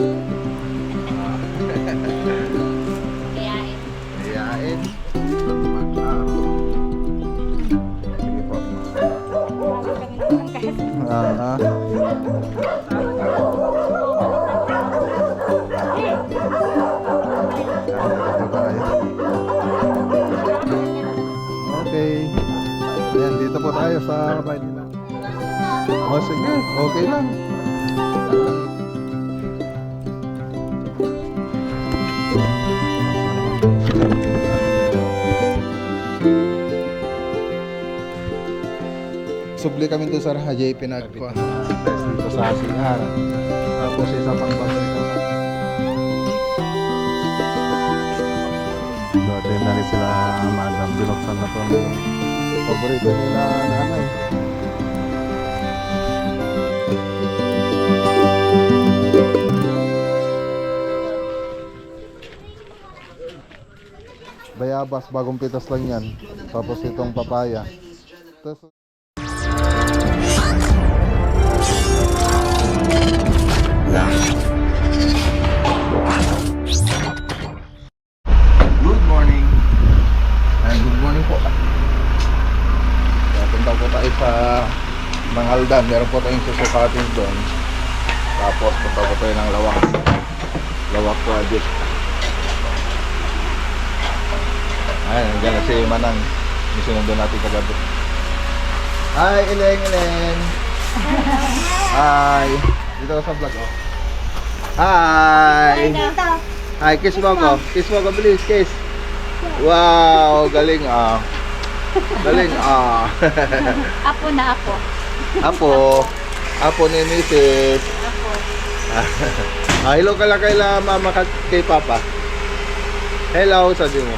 Kayain. Po. Ah. Okay. Ayan, dito po tayo sa Maynila. O sige, okay lang. Subli kami doon sa Rahajay pinagpa test dito sa CR. Tapos isa pang battery ka pa. Dati na rin sila madam binuksan na po paborito nila nanay. Bayabas, bagong pitas lang yan. Tapos itong papaya. Tapos, Good morning. And good morning po. Punta po tayo sa Mangaldan. Meron po tayong susukatin doon. Tapos punta po tayo ng Lawak. Lawak Project. Ay, nandiyan na si Manang. Yung sinundo natin kagabi. Hi, Ileng, Ileng. Hi. Dito ka sa vlog, oh. Hi. Hi, kiss mo ako. Kiss mo ako, bilis, kiss. Wow, galing ah. Galing ah. Apo na ako. Apo. Apo ni Mrs. Apo. Ah, hello ka lang kay la mama ka kay papa. Hello, sabi mo.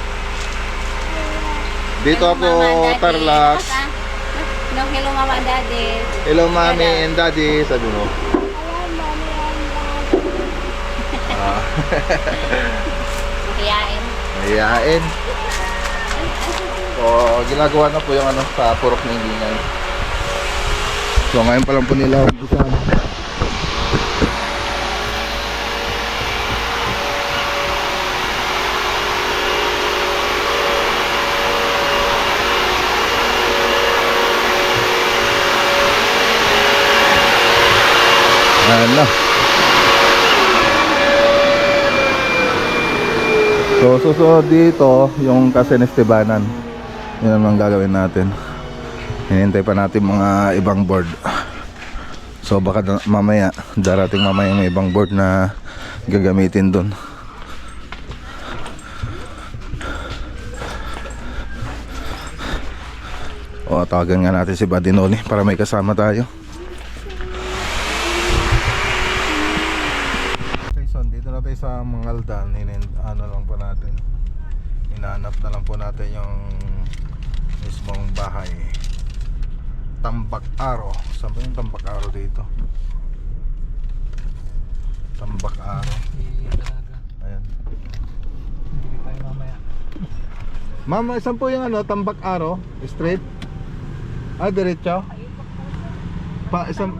Dito Hello, ako, Mama. Tarlac. Ah, No, hello mama and daddy. Hello, mommy and daddy, sabi mo. Kayain. mayayain. So, ginagawa na po yung ano sa purok ng ingay. So, ngayon pa lang po nila umpisahan. Ayan na. So susunod dito yung Kasenestibanan. Yun naman gagawin natin. Hinintay pa natin mga ibang board. So baka mamaya, darating mamaya yung ibang board na gagamitin doon. O tawagan nga natin si Badinoli para may kasama tayo. Okay, so dito na tayo sa Mangaldan. Ano lang po natin. Hinahanap na lang po natin yung mismong bahay. Tambak Aro. Saan ba yung Tambak Aro dito? Tambak Aro. Ayan. Mama, saan po yung ano, Tambak Aro? Straight? Ah, diretso? Pa, isang...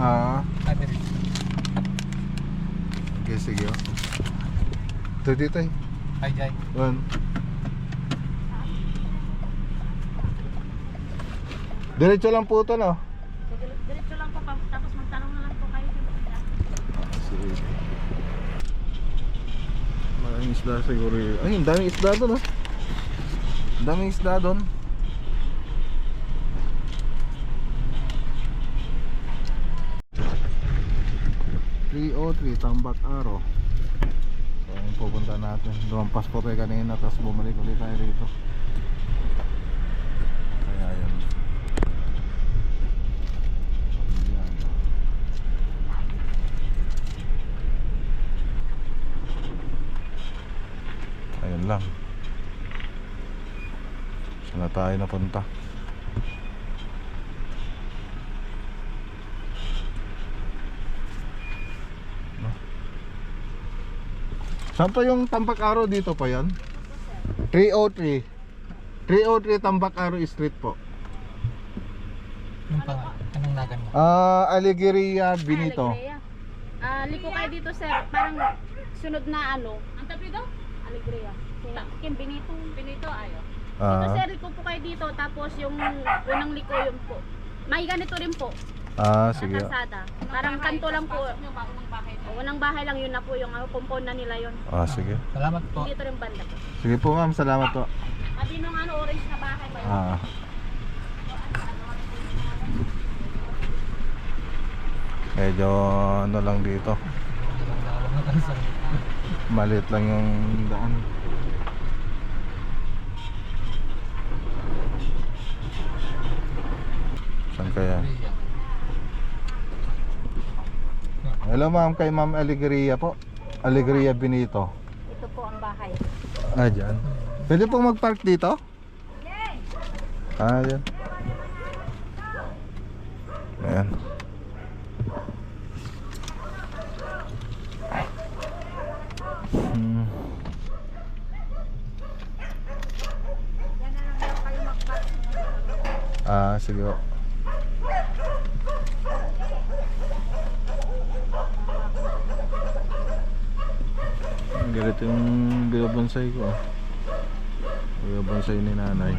Ah. Okay, sige. oh. Ito dito eh. Ay, ay. One. Diretso lang po ito, no? Diretso lang po, tapos magtanong na lang po kayo. Ah, sige. Maraming isda siguro yun. Ay, ang daming isda doon, ah. Ang daming isda doon. Three oh three, Tambak Aro. Pupunta natin. Lumampas po tayo kanina, tapos bumalik ulit tayo rito. Kaya yun. Ayun lang. Saan na tayo napunta? Saan pa yung Tampak Araw dito pa yan? 303 303 Tambak Araw Street po Anong pangalan? Anong nagan mo? Ah, Alighiera Benito Ah, Ah, liko kayo dito, sir. Parang sunod na ano. Ang tabi daw? Alegria. Kim Benito. Pinito ayo. Dito, Ah, sir, liko po kayo dito. Tapos yung unang liko yun po. May ganito rin po. ah, Sa sige. kalsada. Parang kanto lang po. Bahay. O, unang bahay lang yun na po yung uh, compound na nila yun. Ah, sige. Salamat po. Dito rin banda po. Sige po ma'am, salamat po. Sabi nung ano, orange na bahay ba yun? Ah. Medyo ano lang dito. Maliit lang yung daan. Saan kaya? Hello ma'am, kay ma'am Alegria po. Alegria Benito. Ito po ang bahay. Ah, dyan. Pwede pong mag-park dito? Ah, yan. Ayan. Hmm. Ah, sige po. Galit yung binabonsay ko. ah. Binabonsay ni nanay.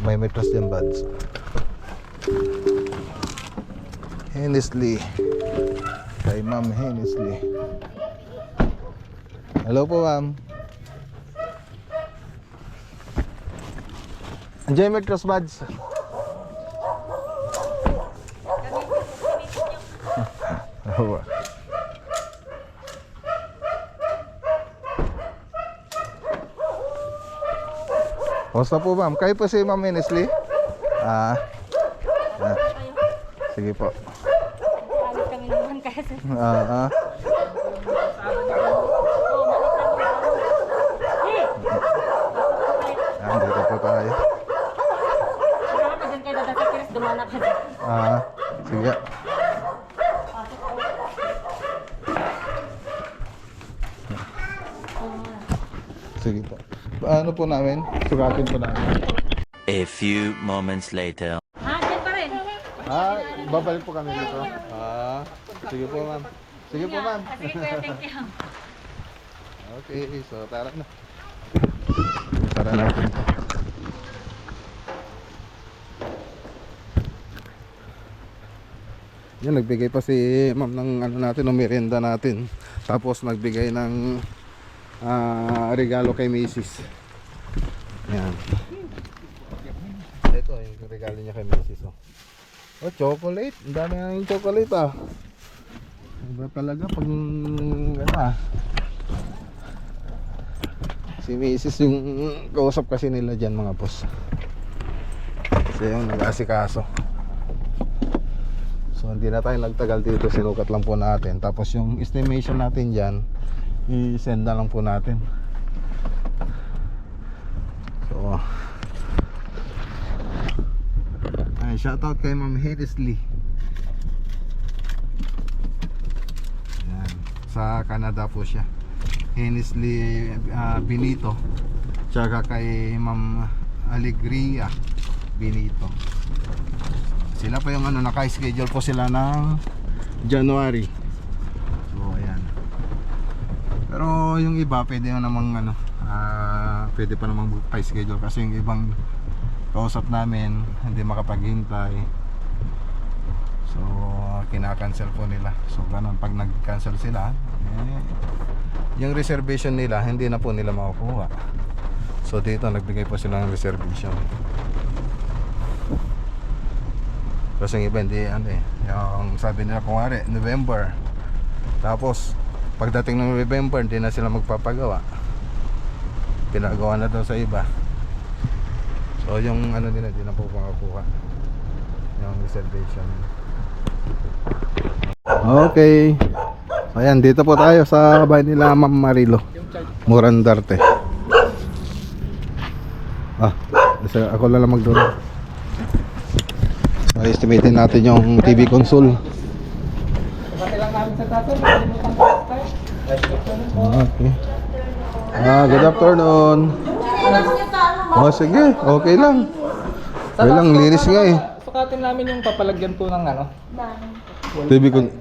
May mattress dyan, buds. Hennisley. Kay Ma'am Hennisley. Hello po, ma'am. Andiyan yung mattress, buds. Oo. Kamusta po ma'am? Kayo po si Ma'am Hennisley? Ah. ah. Sige po. Alit kami naman kasi. Ah, ah. Ah, dito po tayo. Wala ka dyan. Ah. Sige po. Ano po namin? Sukatin po namin. A few moments later. Ha, dyan pa rin. Ah, babalik po kami dito. Ah, sige po ma'am. Sige po ma'am. Sige kuya, thank you. Okay, so tara na. Tara to. Yan, nagbigay pa si ma'am ng ano natin, ng merienda natin. Tapos nagbigay ng ah, regalo kay Macy's. Yan. Ito, yung regalo niya kay Macy's. Oh, oh chocolate. Ang dami ng chocolate ah. Iba talaga pag ano ah. Si Mrs. yung kausap kasi nila dyan mga boss. Kasi yung nag-asikaso. So hindi na tayo nagtagal dito, sinukat lang po natin. Tapos yung estimation natin dyan, i-send na lang po natin. So, ay, shoutout kay Ma'am Hedisley. Yan. Sa Canada po siya. Hennisley ah, Benito. Tsaka kay Ma'am Alegria Benito. Sila pa yung ano, naka-schedule po sila ng January. So, ayan. Pero yung iba, pwede na namang ano, ah, pwede pa namang magpa-schedule kasi yung ibang kausap namin, hindi makapaghintay. So, kinakancel po nila. So, ganun. Pag nag-cancel sila, eh, yung reservation nila, hindi na po nila makukuha. So, dito, nagbigay po sila ng reservation. Kasi yung iba hindi ano eh. Yung sabi nila kung hari, November. Tapos pagdating ng November hindi na sila magpapagawa. Pinagawa na daw sa iba. So yung ano nila hindi na po makakuha. Yung reservation. Okay. So ayan, dito po tayo sa bahay nila Ma'am Marilo. Murandarte. Ah, ako lang lang mag-donate. So, estimatein natin yung TV console. Okay. Ah, good afternoon. Oh, sige. Okay lang. Okay lang, linis nga eh. sukatin namin yung papalagyan po ng ano, TV, con-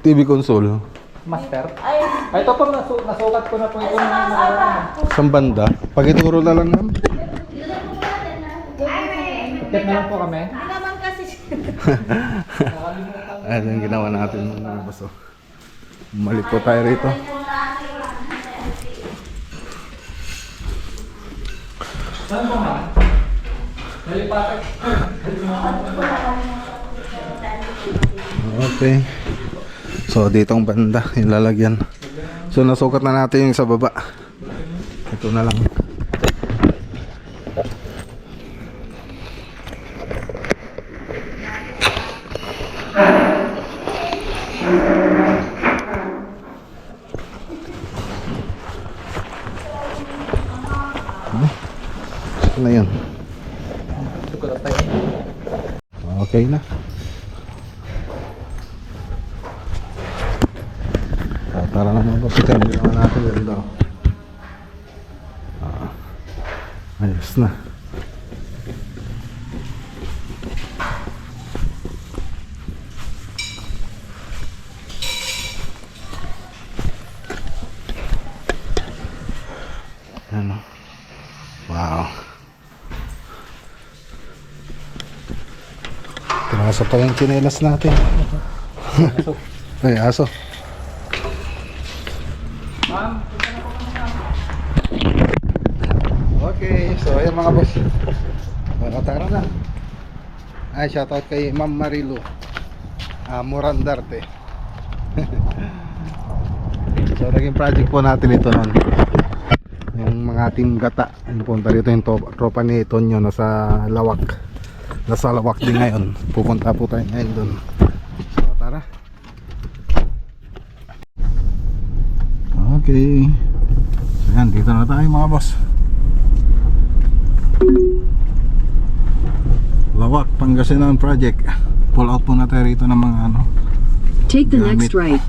TV console. master. Ay, ito po, nasu nasukat ko na po ito. ng- Saan banda? Pakituro na lang naman. Check na lang po kami. Ayan yung ginawa natin mga boss. Bumalik po tayo rito. Saan? Nalipatak. Okay. So dito ang banda, yung lalagyan. So nasukat na natin yung sa baba. Ito na lang. Ano? Ito na yun. Okay na. Ah, tara na mga kapitan, ginawa natin yun daw. Ah, ayos na. Ano? Wow. Pinasa pa yung chinelas natin. Ay, aso. Okay, so ayan mga boss. Tara na. Ay, shoutout kay Ma'am Marilu. Ah, Morandarte. so, naging project po natin ito nun. Yung mga team gata. Yung punta dito yung tropa ni Tonyo nasa Lawak. Nasa Lawak din ngayon. Pupunta po tayo ngayon doon. So, tara. Okay. So, yan, dito na tayo mga boss. Lawak, Pangasinan Project. Pull out po na tayo rito ng mga ano. Take the next right.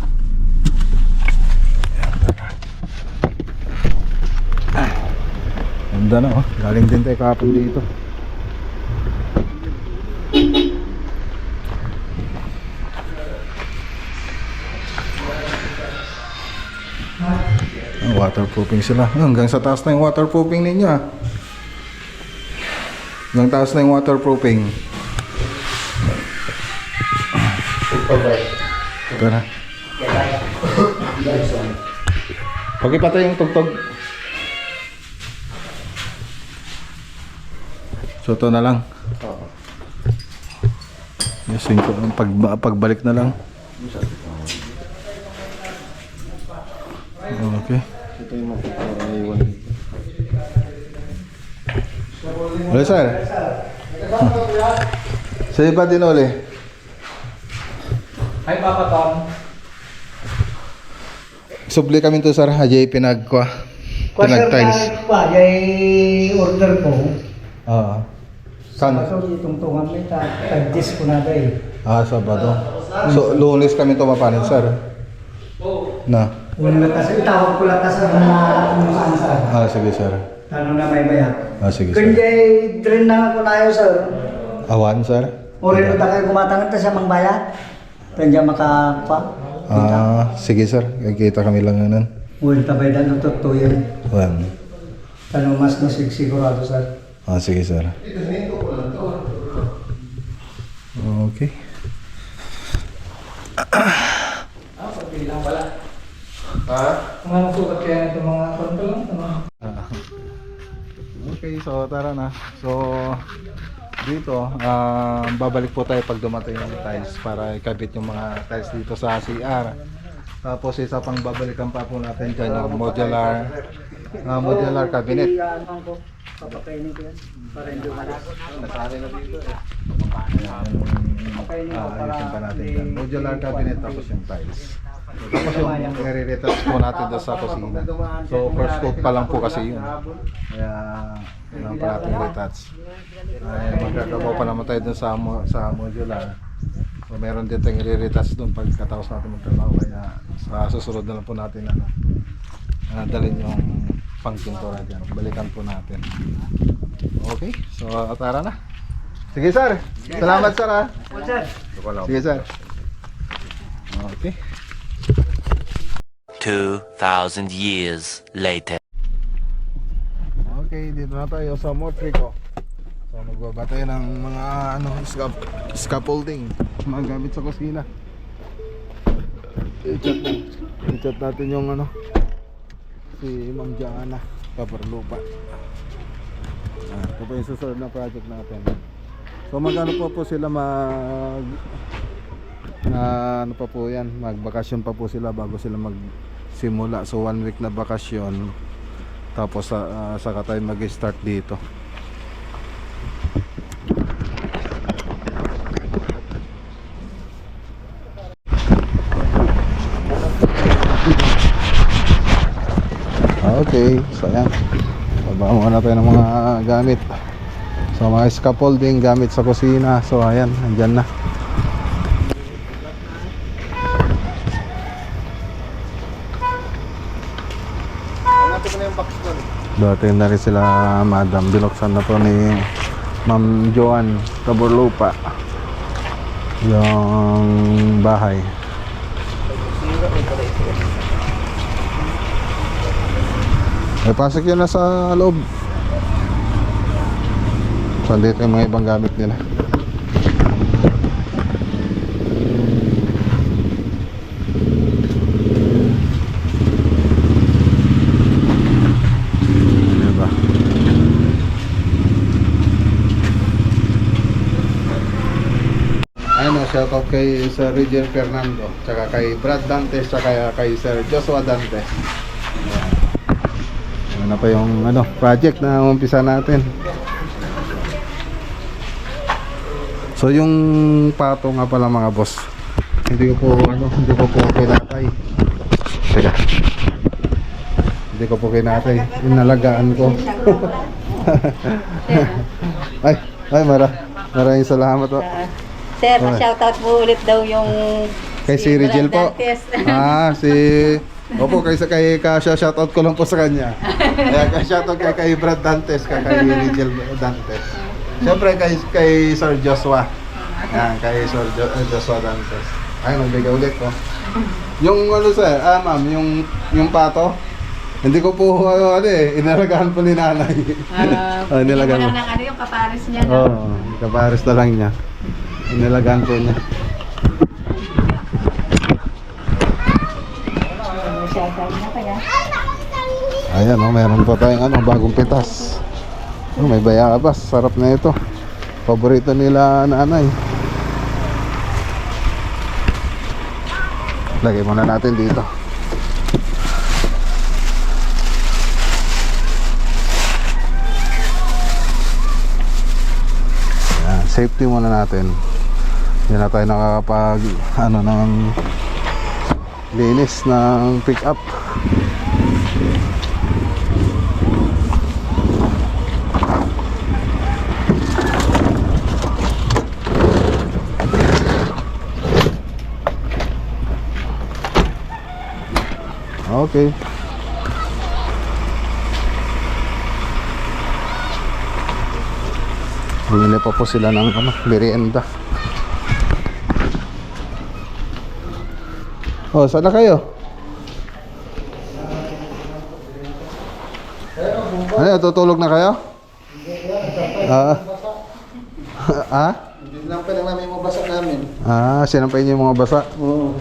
Ganda na oh. Galing din tayo kahapon dito. Ah, waterproofing sila. Hanggang sa taas na yung waterproofing ninyo ah. Hanggang taas na yung waterproofing. Ito na. Pagkipatay yung tugtog. So ito na lang. Yes, yung pag, pagbalik na lang. Okay. Uli sir. Sa iba din uli. Ay, Papa Tom. Subli kami to sir, hajay pinagkwa. Pinag tiles. Pa, yay order ko. Oo. Kan? So, itong tungan may ta- tag-dis ko na day. Ah, Sabado. So, lunes kami tumapanin sir. Na. Una kasi, itawag ko lang kasi mga kung saan saan. Ah, sige sir. Ano na may bayat. Ah, sige sir. jay drain na ako na yun, sir. Awan sir? O rin mo kayo gumatangan ta siya mang bayat. Tanya makapa. Ah, sige sir. Kikita kami lang nun. Uy, tabay na yun. Awan. Tanong mas na sigurado, sir. Ah, sige sir. Okay. Bilang pala. Ha? Kung anong sukat kaya ito mga konto lang. Okay, so tara na. So, dito, ah, babalik po tayo pag dumating yung tiles para ikabit yung mga tiles dito sa CR. Tapos isa pang babalikan pa po natin dyan yung modular ah, modular cabinet. Ko, papakainin ko yan. Para hindi malas. Nasali na dito eh. Ayan, ah, ayusin pa natin dyan. Modular cabinet tapos yung tiles. Tapos yung i-retouch po natin doon sa kusina. So first coat pa lang po kasi yun. Kaya kailangan pa natin retouch. Ay, magkakabaw pa naman tayo doon sa, sa modular. So meron din tayong i-retouch doon pagkatapos natin magtrabaho. Kaya sa susunod na lang po natin ano, ah, dalhin yung pangpintura dyan. Balikan po natin. Okay, so tara na. Sige sir. Salamat sir ha. Sige sir. Okay. 2,000 years later. Okay, dito na tayo sa Motrico. So magbaba tayo ng mga ano, scap scaffolding, mga gamit sa kusina. I-chat, i-chat natin yung ano si Ma'am Jana Kaparlupa. Ah, ito pa yung susunod na project natin. So magano po po sila mag na ano pa po yan, magbakasyon pa po sila bago sila magsimula. So one week na bakasyon tapos uh, saka tayo mag-start dito. Okay, so yan. Muna tayo ng mga gamit. So mga scaffolding gamit sa kusina. So ayan, andyan na. Dating na rin sila madam. Binuksan na to ni Ma'am Joan Taborlupa. Yung bahay. Ay, pasok yun na sa loob. So, dito yung mga ibang gamit nila. Shoutout kay Sir Rigel Fernando, tsaka kay Brad Dantes, tsaka kay Sir Joshua Dantes. Ano na pa yung ano, project na umpisa natin. So yung pato nga pala mga boss. Hindi ko po ano, hindi ko po kinatay. Teka. Hindi ko po kinatay. Inalagaan ko. ay, ay mara. Maraming salamat po. Sir, Okay. shoutout mo ulit daw yung Kay si Rigel po. Ah, si Opo, kay sa kay Kasha shoutout ko lang po sa kanya. Kaya kay shoutout kay kay Brad Dantes, kay kay Rigel Dantes. Siyempre kay kay Sir Joshua. Yan, kay Sir jo- eh, Joshua Dantes. Ay, nagbigay ulit ko. Yung ano sir, ah ma'am, yung yung pato. Hindi ko po ano, ano eh, inalagaan po ni nanay. Ah, Ah, bigyan mo lang ano yung kapares niya. Oo, No? oh, kapares na lang niya. Inalagaan po niya. Na kaya. Ayan oh, meron pa tayong ano, bagong pitas. Oh, may bayabas, sarap na ito. Paborito nila nanay. Lagay muna natin dito. Ayan, safety muna natin. Hindi na tayo nakakapag ano ng linis ng pick up. Okay. Bumili pa po sila ng ano, merienda. Oh, saan na kayo? Ano, tutulog na kayo? Ah. ah? Hindi lang pa lang namin mabasa namin. Ah, sinampay niyo yung mga basa. Oo.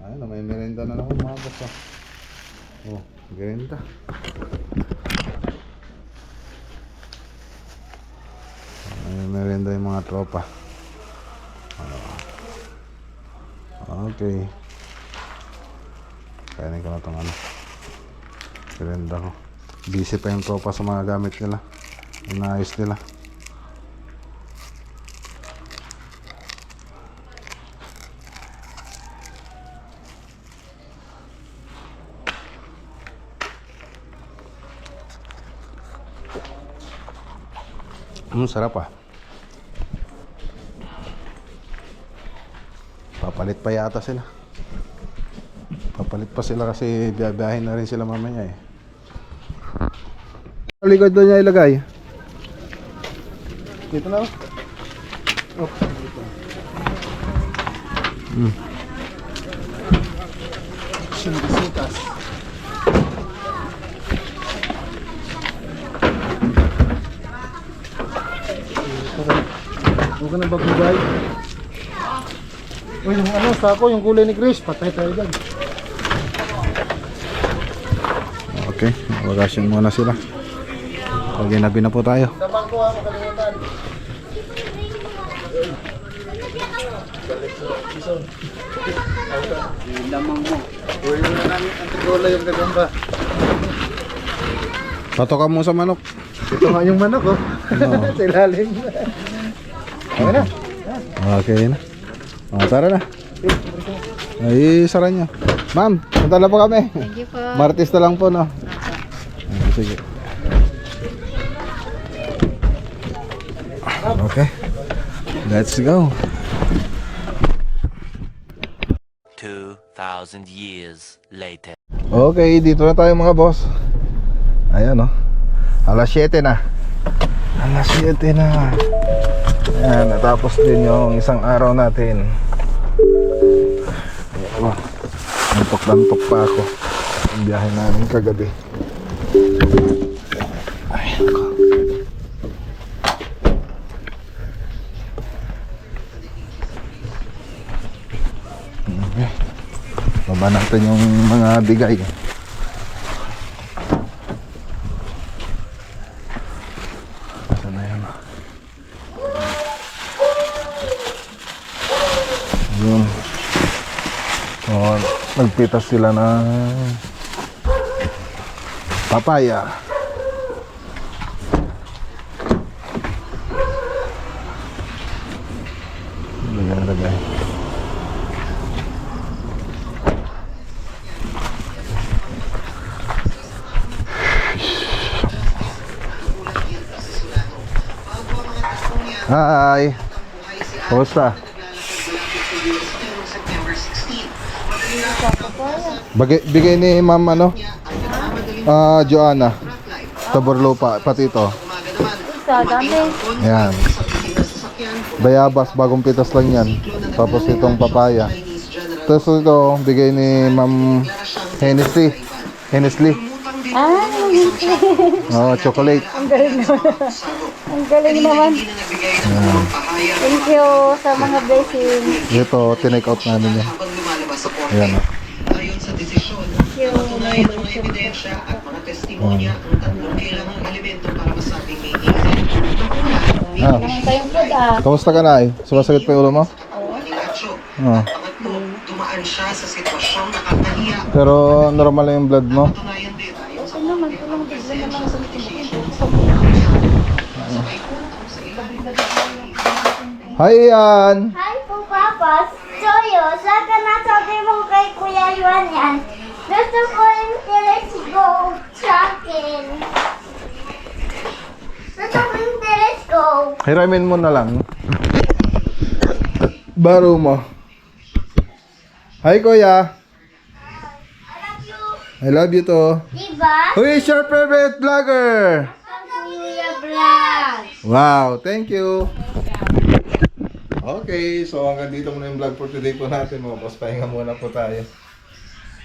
Ayun, may merenda na naman mga basa. Oh, merenda. May merenda yung mga tropa. Ah. Okay. Kainin ko na itong ano. Merenda ko. Busy pa yung tropa sa mga gamit nila. Inaayos nila. Mm, sarap ah. Papa Papalit pa yata sila. Papalit pa sila kasi biyabiyahin na rin sila mamaya eh. Likod doon niya ilagay. Dito na. Oh. dito. Hmm. Sindisitas. Huwag ka na babugay. Uy, yung ano, sako, yung kulay ni Chris, patay tayo dyan. Okay, magasyon muna sila. Pag-inabi na po tayo. Patokan mo sa manok. Ito nga yung manok, oh. Sa ilalim. Okay na. Okay na. Oh, tara na. Ay, sara nyo. Ma'am, punta na po kami. Thank you po. Martis na lang po, no? Ah, Sige. Okay. Let's go. 2,000 years later. Okay, dito na tayo mga boss. Ayan, no? Alas 7 na. Alas 7 na. Ayan, natapos din yung isang araw natin. Ayan, oh. Lantok-lantok pa ako. Ang biyahe namin kagabi. Ayan ko. Baba natin yung mga bigay. Saan na yan? Yun. Oh, nagpitas sila ng papaya. Lagay, lagay. Hi. Kumusta? Bagay, bigay ni Ma'am ano? Ah, Joanna. Taborlupa, pati ito. Sa dami. Yan. Bayabas, bagong pitas lang yan. Tapos itong papaya. Tapos ito, bigay ni Ma'am Hennessy. Hennessy. Ah, Oh, chocolate. ang galing naman. ang galing naman. Thank you sa mga blessings. Ito, tinake out namin yan. Ayan. Ayon sa desisyon, napatunayan ng mga ebidensya at mga testimonya ang tatlong kailangang elemento para masabing may incident. Ah, ah. kamusta ka na eh? Sumasakit pa yung ulo mo? Aligatso. Oh. Nakakahiya. Pero normal lang yung blood mo? Tunayan din ayon sa Ano naman, tulong bigla na lang sa Hi, Ian! Hi po, Papa. Soyo, saka nasabi mo kay Kuya Yuan yan. Gusto ko yung telescope sa akin. Gusto ko yung telescope. Hiramin mo na lang. Baro mo. Hi, Kuya! I love you. I love you to. Diba? Who is your favorite vlogger? Kuya Vlog. Wow, thank you. Okay, so hanggang dito muna yung vlog for today po natin mga boss. Pahinga muna po tayo.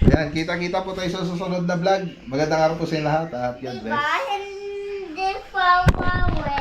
Yan, kita-kita po tayo sa susunod na vlog. Magandang araw po sa lahat at God bless. Bye, and then,